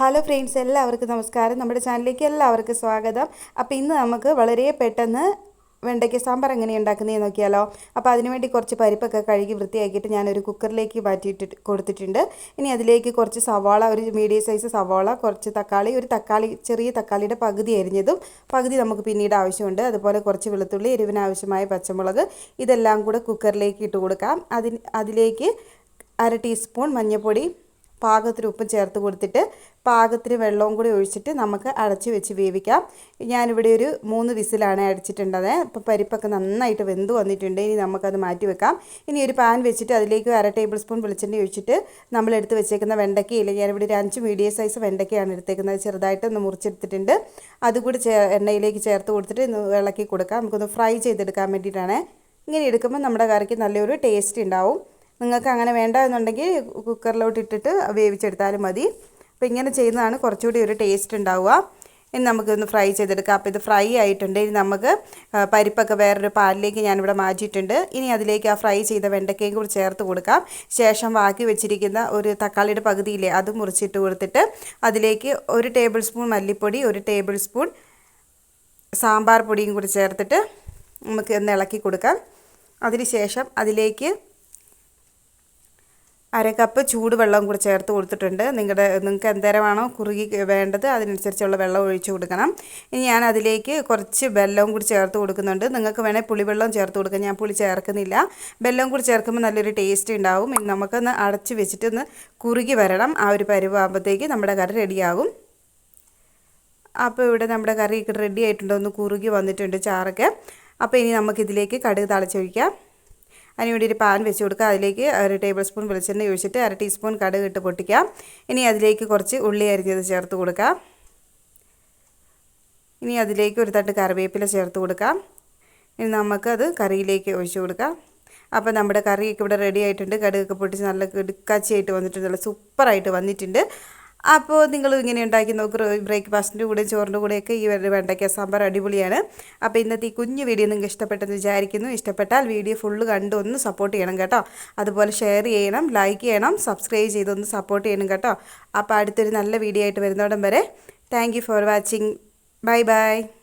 Hello friends എല്ലാവർക്കും നമസ്കാരം. നമ്മുടെ ചാനലിലേക്ക് എല്ലാവർക്കും സ്വാഗതം. അപ്പോൾ ഇന്ന് നമുക്ക് വളരെ പെട്ടെന്ന് വെണ്ടയ്ക്ക സാമ്പാർ എങ്ങനെ ഉണ്ടാക്കുന്നതെന്ന് നോക്കിയാലോ. അപ്പോൾ അതിനുവേണ്ടി കുറച്ച് പരിപ്പൊക്കെ കഴുകി വൃത്തിയാക്കിയിട്ട് ഞാനൊരു കുക്കറിലേക്ക് മാറ്റിയിട്ട് കൊടുത്തിട്ടുണ്ട്. ഇനി അതിലേക്ക് കുറച്ച് സവാള ഒരു മീഡിയം സൈസ് സവാള കുറച്ച് തക്കാളി ഒരു തക്കാളി ചെറിയ തക്കാളിയുടെ പകുതി അരിഞ്ഞതും പകുതി നമുക്ക് പിന്നീട് ആവശ്യമുണ്ട്. അതുപോലെ കുറച്ച് വെളുത്തുള്ളി എരിവിന് ആവശ്യമായ പച്ചമുളക് ഇതെല്ലാം കൂടെ കുക്കറിലേക്ക് ഇട്ട് കൊടുക്കാം. അതിന് അതിലേക്ക് അര ടീസ്പൂൺ മഞ്ഞൾപ്പൊടി പാകത്തിന് ഉപ്പും ചേർത്ത് കൊടുത്തിട്ട് പാകത്തിന് വെള്ളവും കൂടി ഒഴിച്ചിട്ട് നമുക്ക് അടച്ച് വെച്ച് വേവിക്കാം. ഞാനിവിടെ ഒരു മൂന്ന് വിസിലാണ് അടിച്ചിട്ടുണ്ടത്. അപ്പോൾ പരിപ്പൊക്കെ നന്നായിട്ട് വെന്ത് വന്നിട്ടുണ്ട്. ഇനി നമുക്കത് മാറ്റി വെക്കാം. ഇനി ഒരു പാൻ വെച്ചിട്ട് അതിലേക്ക് അര ടേബിൾ സ്പൂൺ വെളിച്ചെണ്ണ ഒഴിച്ചിട്ട് നമ്മൾ എടുത്ത് വെച്ചേക്കുന്ന വെണ്ടയ്ക്കയില്ല ഞാനിവിടെ ഒരു അഞ്ച് മീഡിയം സൈസ് വെണ്ടയ്ക്കയാണ് എടുത്തേക്കുന്നത്. ചെറുതായിട്ട് ഒന്ന് മുറിച്ചെടുത്തിട്ടുണ്ട്. അതുകൂടി ചേ എണ്ണയിലേക്ക് ചേർത്ത് കൊടുത്തിട്ട് ഇളക്കി കൊടുക്കാം. നമുക്കൊന്ന് ഫ്രൈ ചെയ്തെടുക്കാൻ വേണ്ടിയിട്ടാണ്. ഇങ്ങനെ എടുക്കുമ്പോൾ നമ്മുടെ കറിക്ക് നല്ലൊരു ടേസ്റ്റ് ഉണ്ടാവും. നിങ്ങൾക്ക് അങ്ങനെ വേണ്ട എന്നുണ്ടെങ്കിൽ കുക്കറിലോട്ട് ഇട്ടിട്ട് വേവിച്ചെടുത്താലും മതി. അപ്പോൾ ഇങ്ങനെ ചെയ്യുന്നതാണ് കുറച്ചുകൂടി ഒരു ടേസ്റ്റ് ഉണ്ടാവുക. ഇനി നമുക്കൊന്ന് ഫ്രൈ ചെയ്തെടുക്കാം. അപ്പോൾ ഇത് ഫ്രൈ ആയിട്ടുണ്ട്. ഇനി നമുക്ക് പരിപ്പൊക്കെ വേറൊരു പാലിലേക്ക് ഞാനിവിടെ മാറ്റിയിട്ടുണ്ട്. ഇനി അതിലേക്ക് ആ ഫ്രൈ ചെയ്ത വെണ്ടയ്ക്കയും കൂടി ചേർത്ത് കൊടുക്കാം. ശേഷം ബാക്കി വെച്ചിരിക്കുന്ന ഒരു തക്കാളിയുടെ പകുതിയില്ലേ അത് മുറിച്ചിട്ട് കൊടുത്തിട്ട് അതിലേക്ക് ഒരു ടേബിൾ സ്പൂൺ മല്ലിപ്പൊടി ഒരു ടേബിൾ സ്പൂൺ സാമ്പാർ പൊടിയും കൂടി ചേർത്തിട്ട് നമുക്ക് ഒന്ന് ഇളക്കി കൊടുക്കാം. അതിനുശേഷം അതിലേക്ക് അര കപ്പ് ചൂടുവെള്ളം കൂടി ചേർത്ത് കൊടുത്തിട്ടുണ്ട്. നിങ്ങളുടെ നിങ്ങൾക്ക് എന്തേരമാണോ കുറുകി വേണ്ടത് അതിനനുസരിച്ചുള്ള വെള്ളം ഒഴിച്ച് കൊടുക്കണം. ഇനി ഞാൻ അതിലേക്ക് കുറച്ച് വെല്ലവും കൂടി ചേർത്ത് കൊടുക്കുന്നുണ്ട്. നിങ്ങൾക്ക് വേണേൽ പുളിവെള്ളം ചേർത്ത് കൊടുക്കാം. ഞാൻ പുളി ചേർക്കുന്നില്ല. വെല്ലവും കൂടി ചേർക്കുമ്പോൾ നല്ലൊരു ടേസ്റ്റ് ഉണ്ടാവും. ഇനി നമുക്കൊന്ന് അടച്ച് വെച്ചിട്ട് ഒന്ന് കുറുകി വരണം. ആ ഒരു പരുവാകുമ്പോഴത്തേക്ക് നമ്മുടെ കറി റെഡിയാകും. അപ്പോൾ ഇവിടെ നമ്മുടെ കറി റെഡി ആയിട്ടുണ്ട്? ഒന്ന് കുറുകി വന്നിട്ടുണ്ട് ചാറൊക്കെ. അപ്പോൾ ഇനി നമുക്കിതിലേക്ക് കടുക് തളച്ചൊഴിക്കാം അതിന് വേണ്ടി ഒരു പാൻ വെച്ച് കൊടുക്കുക. അതിലേക്ക് ഒരു ടേബിൾ സ്പൂൺ വെളിച്ചെണ്ണ ഒഴിച്ചിട്ട് അര ടീസ്പൂൺ കടുക് ഇട്ട് പൊട്ടിക്കാം. ഇനി അതിലേക്ക് കുറച്ച് ഉള്ളി അരിഞ്ഞത് ചേർത്ത് കൊടുക്കാം ഇനി അതിലേക്ക് ഒരു തട്ട് കറിവേപ്പില ചേർത്ത് കൊടുക്കാം ഇനി നമുക്കത് കറിയിലേക്ക് ഒഴിച്ചു കൊടുക്കാം അപ്പോൾ നമ്മുടെ കറിയൊക്കെ ഇവിടെ റെഡി ആയിട്ടുണ്ട്. കടുകൊക്കെ പൊട്ടിച്ച് നല്ല കിടുക്കാച്ചിയായിട്ട് വന്നിട്ടുണ്ട്. നല്ല സൂപ്പറായിട്ട് വന്നിട്ടുണ്ട്. അപ്പോൾ നിങ്ങൾ ഇങ്ങനെ ഉണ്ടാക്കി നോക്കുക ബ്രേക്ക്ഫാസ്റ്റിന്റെ കൂടെ ചോറിന്റെ കൂടെയൊക്കെ ഈ ഒരു വെണ്ടയ്ക്ക സാമ്പാർ അടിപൊളിയാണ്. അപ്പോൾ ഇന്നത്തെ ഈ കുഞ്ഞു വീഡിയോ നിങ്ങൾക്ക് ഇഷ്ടപ്പെട്ടെന്ന് വിചാരിക്കുന്നു. ഇഷ്ടപ്പെട്ടാൽ വീഡിയോ ഫുള്ള് കണ്ടു ഒന്ന് സപ്പോർട്ട് ചെയ്യണം കേട്ടോ. അതുപോലെ ഷെയർ ചെയ്യണം ലൈക്ക് ചെയ്യണം സബ്സ്ക്രൈബ് ചെയ്തൊന്ന് സപ്പോർട്ട് ചെയ്യണം കേട്ടോ. അപ്പോൾ അടുത്തൊരു നല്ല വീഡിയോ ആയിട്ട് വരുന്നോടം വരെ thank for watching. Bye bye.